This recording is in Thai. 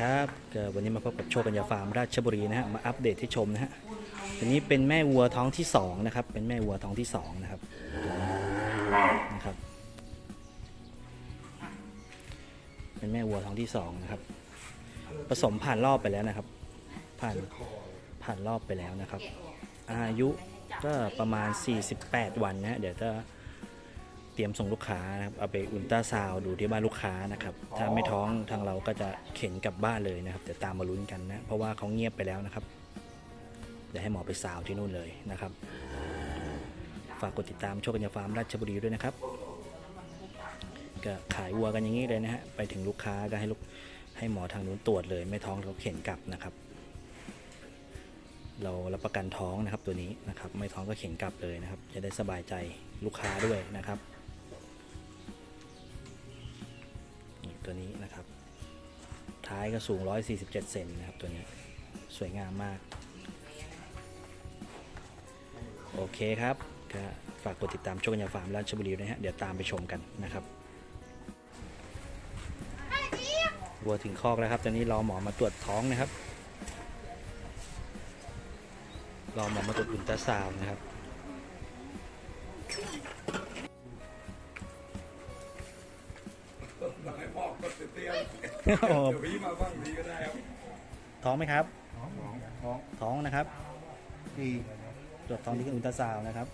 ครับก็วันนี้มาพบกับโชกัญญาฟาร์มราชบุรีนะฮะมาอัปเดตที่ชมนะฮะตัวนี้เป็นแม่วัวท้องที่สองนะครับเป็นแม่วัวท้องที่สองนะครับนะครับ เป็นแม่วัวท้องที่สองนะครับผสมผ่านรอบไปแล้วนะครับ ผ่านผ่านรอบไปแล้วนะครับ อายุก็ประมาณ 48 วันนะฮะเดี๋ยวจะ เตรียมส่งลูกค้านะครับเอาไปอุลตราซาวด์ดูที่บ้านลูกค้านะครับถ้าไม่ท้องทางเราก็จะเข็นกลับบ้านเลยนะครับเดี๋ยวตามมาลุ้นกันนะเพราะว่าเขาเงียบไปแล้วนะครับเดี๋ยวให้หมอไปซาวด์ที่นู่นเลยนะครับฝากกดติดตามโชคกัญญาฟาร์มราชบุรีด้วยนะครับก็ขายวัวกันอย่างนี้เลยนะฮะไปถึงลูกค้าก็ให้ลูกให้หมอทางนู้นตรวจเลย ไม่ท้องเขาเข็นกลับนะครับ เรารับประกันท้องนะครับตัวนี้นะครับ ไม่ท้องก็เข็นกลับเลยนะครับ จะได้สบายใจลูกค้าด้วยนะครับ ตัวนี้นะครับ ท้ายก็สูง 147 เซนนะครับตัวนี้สวยงามมาก โอเคครับก็ฝากกดติดตามชคกัญญาฟาร์มราชบุรีนะฮะ เดี๋ยวตามไปชมกันนะครับวัวถึงคอกแล้วครับตอนนี้รอหมอมาตรวจท้องนะครับ รอหมอมาตรวจอุลตราซาวนะครับให้พ่อก็เตี้ยโอ้โหเดี๋ยวพี่มาบ้างทีก็ได้ครับท้องไหมครับ ท้องท้องท้องนะครับ ดีตรวจท้องที่อุลตราซาวน์นะครับ